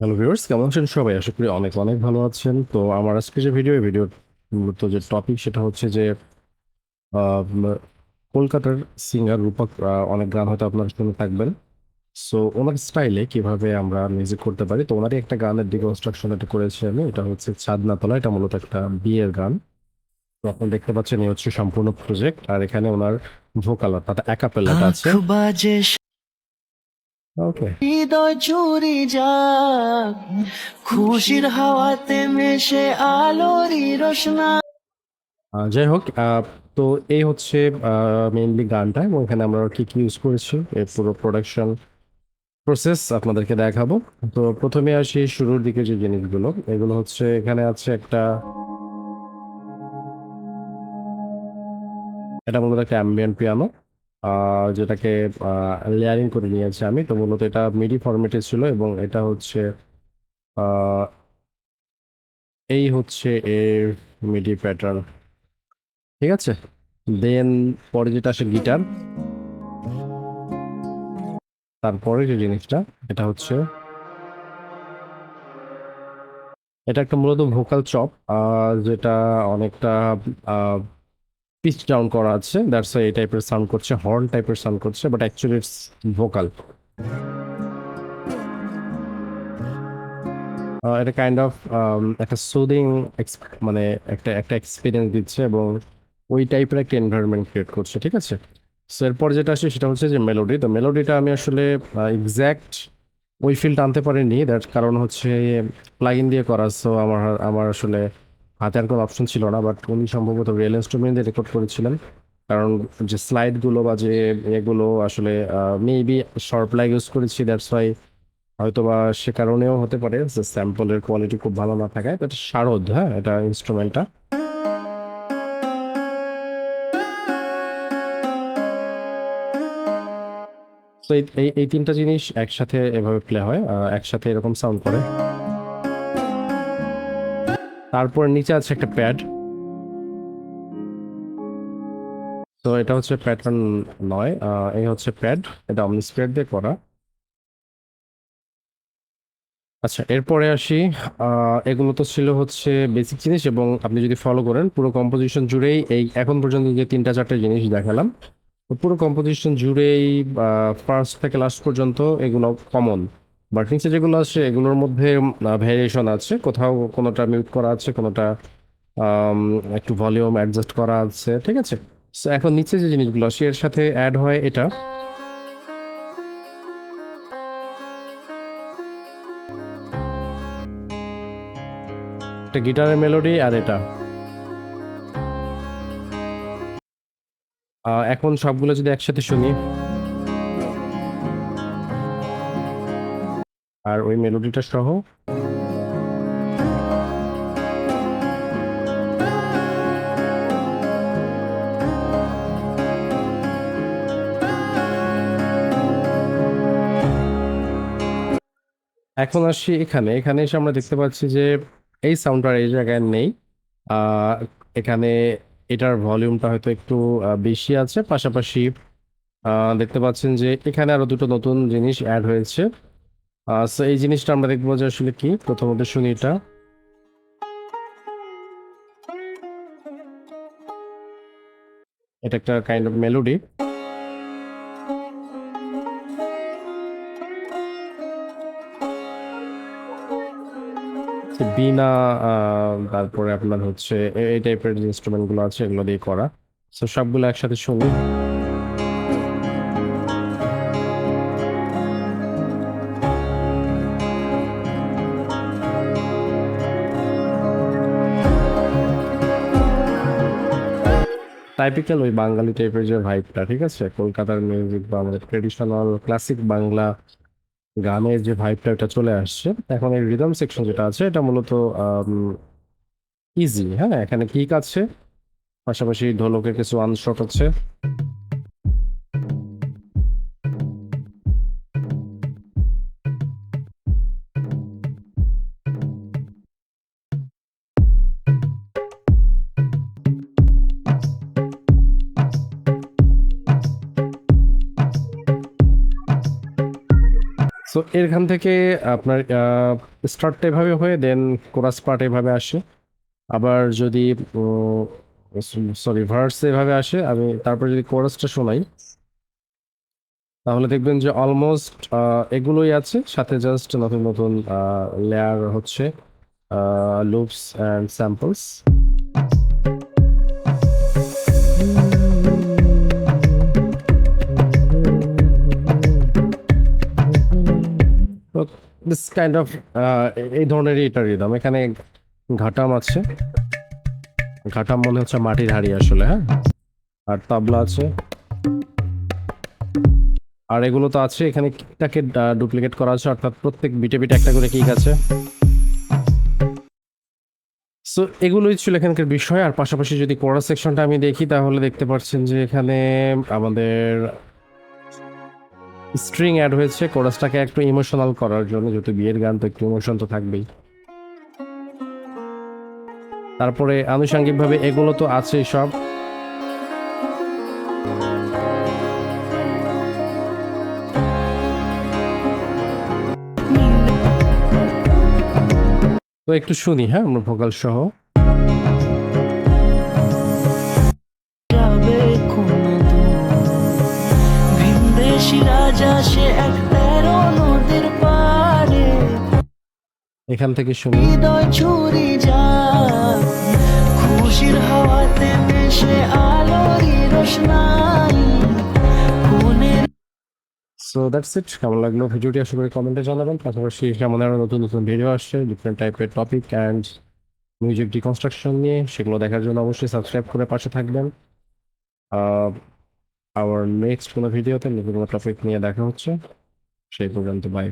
Hello viewers কেমন আছেন সবাই? আশা করি অনেক অনেক ভালো আছেন। তো আমার আজকে যে ভিডিও ভিডিওর মূলত যে টপিক সেটা হচ্ছে যে কলকাতার সিঙ্গার রূপক অনেক গান হয়তো আপনারা শুনে থাকবেন। সো ওনার স্টাইলে কীভাবে আমরা মিউজিক করতে পারি? তো ওনারই একটা গানের ডিকনস্ট্রাকশন এটা করেছি আমি। এটা হচ্ছে ছাদনা তলা এটা মূলত একটা বিয়ের গান। তো আপনারা দেখতে পাচ্ছেন এই হচ্ছে সম্পূর্ণ প্রজেক্ট আর এখানে ওনার ভোকাল অর্থাৎ একাপেলাটা আছে। বাজে ওকে হৃদয় চুরি যাক খুশির হাওয়াতে মেশে আলোরই রোশনা। যাই হোক তো এই হচ্ছে মেইনলি গানটা এবং এখানে আমরা কি কি ইউজ করেছি এর পুরো প্রোডাকশন প্রসেস আপনাদেরকে দেখাবো। তো প্রথমে আসি শুরুর দিকে যে জিনিসগুলো এগুলো হচ্ছে এখানে আছে একটা এটা মূলত একটা অ্যাম্বিয়েন্ট পিয়ানো যেটাকে লেয়ারিং করে নিয়েছি আমি। তো মূলত এটা মিডি ফরম্যাটে ছিল এবং এটা হচ্ছে এই হচ্ছে এর মিডি প্যাটার্ন। ঠিক আছে? দেন পরে যেটা আসে গিটার। তারপরে যে জিনিসটা, এটা হচ্ছে এটা একটা মূলত ভোকাল চপ যেটা অনেকটা পিচ ডাউন করা আছে। দ্যাটস এই টাইপের সাউন্ড করছে হর্ন টাইপের সাউন্ড করছে বাট অ্যাকচুয়ালি ইটস ভোকাল এটা কাইন্ড অফ একটা সুদিং মানে একটা একটা এক্সপিরিয়েন্স দিচ্ছে এবং ওই টাইপের একটা এনভায়রনমেন্ট ক্রিয়েট করছে, ঠিক আছে? সো এরপর যেটা আসে সেটা হচ্ছে যে মেলোডি তো মেলোডিটা আমি আসলে এক্স্যাক্ট ওই ফিলটা আনতে পারিনি। দ্যাট কারণ হচ্ছে প্লাগ ইন দিয়ে করা। সো আমার আমার আসলে হাতে আর কোনো অপশন ছিল না বাট উনি সম্ভবত রিয়েল ইনস্ট্রুমেন্ট রেকর্ড করেছিলেন। কারণ যে স্লাইডগুলো বা যে এগুলো আসলে মেবি শর্ট প্লাগ ইউজ করেছি দ্যাটস ওয়াই হয়তো বা সে কারণেও হতে পারে যে স্যাম্পলের কোয়ালিটি খুব ভালো না থাকায় এটা শারদ হ্যাঁ এটা ইনস্ট্রুমেন্টটা তো এই, এই- তিনটা জিনিস একসাথে এভাবে প্লে হয় একসাথে এরকম সাউন্ড করে। তারপর নিচে আছে একটা প্যাড তো এটা হচ্ছে প্যাটার্ন নয় এই হচ্ছে প্যাড এটা অমনি প্যাড দিয়ে করা। আচ্ছা এরপরে আসি এগুলো তো ছিল হচ্ছে বেসিক জিনিস এবং আপনি যদি ফলো করেন, পুরো কম্পোজিশন জুড়েই এই এখন পর্যন্ত যে তিনটা চারটে জিনিস দেখালাম পুরো কম্পোজিশন জুড়েই ফার্স্ট থেকে লাস্ট পর্যন্ত এগুলো কমন নিচে যেগুলো আছে, এগুলোর মধ্যে ভ্যারিয়েশন আছে। কোথাও কোনোটা মিউট করা আছে, কোনোটা একটু ভলিউম অ্যাডজাস্ট করা আছে, ঠিক আছে? এখন নিচে যে জিনিসগুলো আছে, এর সাথে অ্যাড হয় এটা। একটা গিটারের মেলোডি আর এটা। এখন সবগুলো যদি একসাথে শুনি। আর ওই মেলোডিটা সহ। এখন আসি এখানে। এখানে এসে আমরা দেখতে পাচ্ছি যে এই সাউন্ডটা এই জায়গায় নেই। এখানে এটার ভলিউমটা হয়তো একটু বেশি আছে। পাশাপাশি দেখতে পাচ্ছেন যে এখানে আরও দুটো নতুন জিনিস অ্যাড হয়েছে। সো এই জিনিসটা আমরা দেখব যে আসলে কি? প্রথমত শুনি এটা। এটা একটা কাইন্ড অফ মেলোডি বিনা তারপরে আপনার হচ্ছে এই টাইপের ইনস্ট্রুমেন্টগুলো আছে, এগুলো দিয়ে করা। তো সবগুলো একসাথে শুনি। টাইপিক্যাল ওই বাঙালি টাইপের যে ভাইবটা ঠিক আছে? কলকাতার মিউজিক বা আমাদের ট্রেডিশনাল ক্লাসিক বাংলা গানের যে ভাইবটা ওটা চলে আসছে। এখন এই রিদম সেকশন যেটা আছে, এটা মূলত ইজি হ্যাঁ? এখানে কিক আছে, পাশাপাশি ঢোলকের কিছু আনশট আছে। সো এখান থেকে আপনার স্টার্টটা এভাবে হয়ে দেন কোরাস পার্ট এভাবে আসে। আবার যদি সরি ভার্স এভাবে আসে, আমি তারপর যদি কোরাসটা শোনাই, তাহলে দেখবেন যে অলমোস্ট এগুলোই আছে। সাথে জাস্ট নতুন নতুন লেয়ার হচ্ছে loops and samples this kind of এই রিদম এখানে ঘাটাম আছে। ঘাটাম মনে হচ্ছে মাটির হাড়ি আসলে হ্যাঁ? আর তাবলা আছে। আর এগুলো তো আছে, এখানে কিকটাকে ডুপ্লিকেট করা আছে, অর্থাৎ প্রত্যেক বিটে বিটে একটা করে কিক আছে। সো এগুলোই ছিল এখানকার বিষয়। আর পাশাপাশি যদি কোরাস সেকশনটা আমি দেখি, তাহলে দেখতে পাচ্ছেন যে এখানে আমাদের স্ট্রিং অ্যাড হয়েছে কোরাসটাকে একটু ইমোশনাল করার জন্য, যেহেতু বিয়ের গান তো একটু ইমোশন তো থাকবেই। তারপরে আনুষাঙ্গিকভাবে এগুলো তো আছেই সব। তো একটু শুনি হ্যাঁ আমরা ভোকাল সহ। এক তেরো নদীর পাড়ে। এখান থেকে শুনি হৃদয় ছুরি যায় খুশির হাওয়াতে মেশে আলোরই রোশনাই। সো দ্যাটস ইট কেমন লাগল ভিডিওটি? আশা করি কমেন্টে জানাবেন। পাশাপাশি কেমন আরও নতুন নতুন ভিডিও আসছে ডিফারেন্ট টাইপের টপিক অ্যান্ড মিউজিক ডিকনস্ট্রাকশন নিয়ে সেগুলো দেখার জন্য অবশ্যই সাবস্ক্রাইব করে পাশে থাকবেন। আওয়ার নেক্সট কোনো ভিডিওতে নতুন কোনো টপিক নিয়ে দেখা হচ্ছে সেই পর্যন্ত বাই